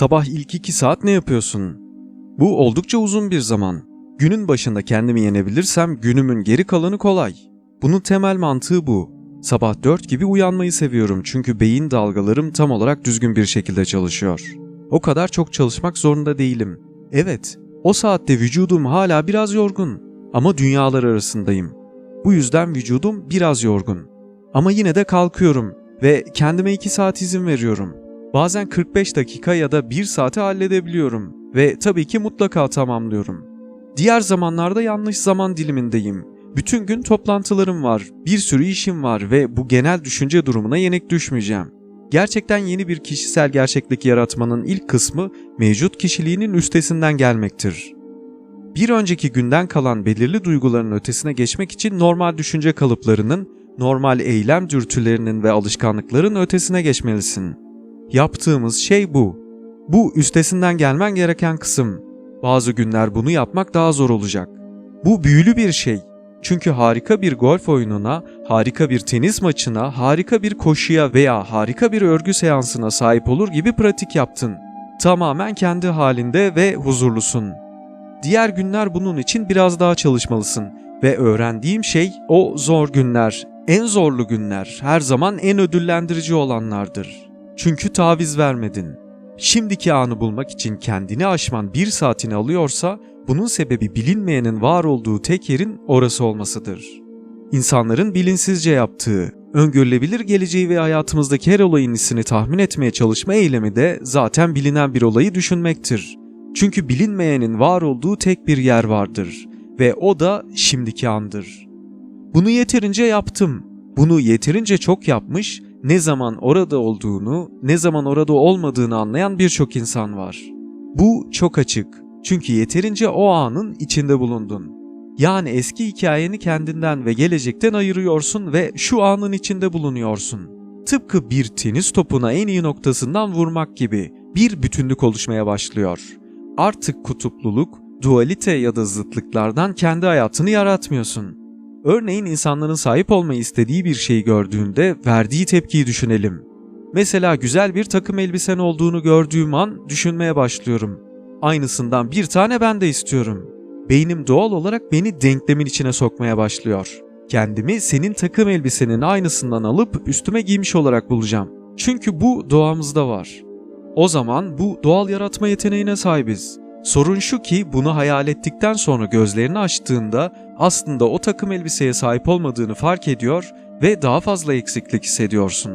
Sabah ilk iki saat ne yapıyorsun? Bu oldukça uzun bir zaman. Günün başında kendimi yenebilirsem günümün geri kalanı kolay. Bunun temel mantığı bu. Sabah 4 gibi uyanmayı seviyorum çünkü beyin dalgalarım tam olarak düzgün bir şekilde çalışıyor. O kadar çok çalışmak zorunda değilim. Evet, o saatte vücudum hala biraz yorgun ama dünyalar arasındayım. Bu yüzden vücudum biraz yorgun. Ama yine de kalkıyorum ve kendime 2 saat izin veriyorum. Bazen 45 dakika ya da 1 saate halledebiliyorum ve tabii ki mutlaka tamamlıyorum. Diğer zamanlarda yanlış zaman dilimindeyim. Bütün gün toplantılarım var, bir sürü işim var ve bu genel düşünce durumuna yenik düşmeyeceğim. Gerçekten yeni bir kişisel gerçeklik yaratmanın ilk kısmı mevcut kişiliğinin üstesinden gelmektir. Bir önceki günden kalan belirli duyguların ötesine geçmek için normal düşünce kalıplarının, normal eylem dürtülerinin ve alışkanlıkların ötesine geçmelisin. Yaptığımız şey bu. Bu üstesinden gelmen gereken kısım. Bazı günler bunu yapmak daha zor olacak. Bu büyülü bir şey. Çünkü harika bir golf oyununa, harika bir tenis maçına, harika bir koşuya veya harika bir örgü seansına sahip olur gibi pratik yaptın. Tamamen kendi halinde ve huzurlusun. Diğer günler bunun için biraz daha çalışmalısın ve öğrendiğim şey o zor günler, en zorlu günler her zaman en ödüllendirici olanlardır. Çünkü taviz vermedin. Şimdiki anı bulmak için kendini aşman bir saatini alıyorsa bunun sebebi bilinmeyenin var olduğu tek yerin orası olmasıdır. İnsanların bilinçsizce yaptığı, öngörülebilir geleceği ve hayatımızdaki her olayın iyisini tahmin etmeye çalışma eylemi de zaten bilinen bir olayı düşünmektir. Çünkü bilinmeyenin var olduğu tek bir yer vardır ve o da şimdiki andır. Bunu yeterince yaptım. Bunu yeterince çok yapmış, ne zaman orada olduğunu, ne zaman orada olmadığını anlayan birçok insan var. Bu çok açık. Çünkü yeterince o anın içinde bulundun. Yani eski hikayeni kendinden ve gelecekten ayırıyorsun ve şu anın içinde bulunuyorsun. Tıpkı bir tenis topuna en iyi noktasından vurmak gibi bir bütünlük oluşmaya başlıyor. Artık kutupluluk, dualite ya da zıtlıklardan kendi hayatını yaratmıyorsun. Örneğin insanların sahip olmayı istediği bir şeyi gördüğünde verdiği tepkiyi düşünelim. Mesela güzel bir takım elbisen olduğunu gördüğüm an düşünmeye başlıyorum. Aynısından bir tane ben de istiyorum. Beynim doğal olarak beni denklemin içine sokmaya başlıyor. Kendimi senin takım elbisenin aynısından alıp üstüme giymiş olarak bulacağım. Çünkü bu doğamızda var. O zaman bu doğal yaratma yeteneğine sahibiz. Sorun şu ki bunu hayal ettikten sonra gözlerini açtığında aslında o takım elbiseye sahip olmadığını fark ediyor ve daha fazla eksiklik hissediyorsun.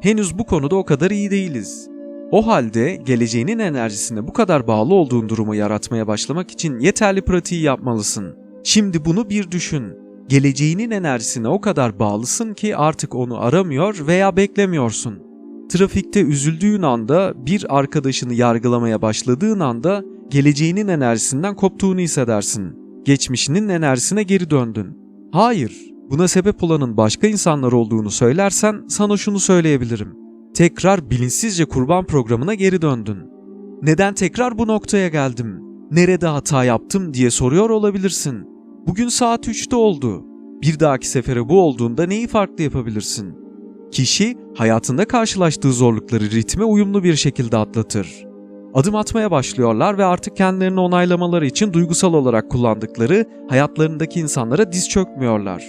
Henüz bu konuda o kadar iyi değiliz. O halde geleceğinin enerjisine bu kadar bağlı olduğun durumu yaratmaya başlamak için yeterli pratiği yapmalısın. Şimdi bunu bir düşün. Geleceğinin enerjisine o kadar bağlısın ki artık onu aramıyor veya beklemiyorsun. Trafikte üzüldüğün anda, bir arkadaşını yargılamaya başladığın anda geleceğinin enerjisinden koptuğunu hissedersin. Geçmişinin enerjisine geri döndün. Hayır, buna sebep olanın başka insanlar olduğunu söylersen sana şunu söyleyebilirim. Tekrar bilinçsizce kurban programına geri döndün. Neden tekrar bu noktaya geldim? Nerede hata yaptım diye soruyor olabilirsin. Bugün saat 3'te oldu. Bir dahaki sefere bu olduğunda neyi farklı yapabilirsin? Kişi hayatında karşılaştığı zorlukları ritme uyumlu bir şekilde atlatır. Adım atmaya başlıyorlar ve artık kendilerini onaylamaları için duygusal olarak kullandıkları hayatlarındaki insanlara diz çökmüyorlar.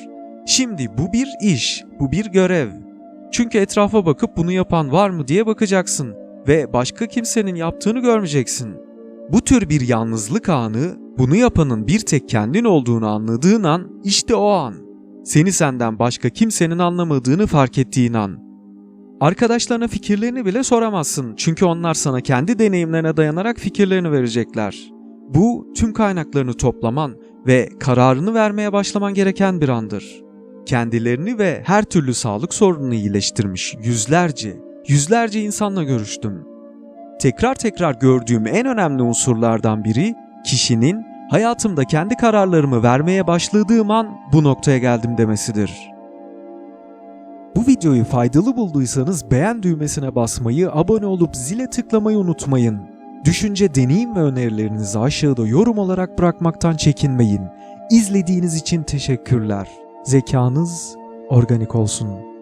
Şimdi bu bir iş, bu bir görev. Çünkü etrafa bakıp bunu yapan var mı diye bakacaksın ve başka kimsenin yaptığını görmeyeceksin. Bu tür bir yalnızlık anı, bunu yapanın bir tek kendin olduğunu anladığın an işte o an. Seni senden başka kimsenin anlamadığını fark ettiğin an. Arkadaşlarına fikirlerini bile soramazsın çünkü onlar sana kendi deneyimlerine dayanarak fikirlerini verecekler. Bu tüm kaynaklarını toplaman ve kararını vermeye başlaman gereken bir andır. Kendilerini ve her türlü sağlık sorununu iyileştirmiş yüzlerce, yüzlerce insanla görüştüm. Tekrar tekrar gördüğüm en önemli unsurlardan biri kişinin hayatımda kendi kararlarımı vermeye başladığım an bu noktaya geldim demesidir. Bu videoyu faydalı bulduysanız beğen düğmesine basmayı, abone olup zile tıklamayı unutmayın. Düşünce, deneyim ve önerilerinizi aşağıda yorum olarak bırakmaktan çekinmeyin. İzlediğiniz için teşekkürler. Zekanız organik olsun.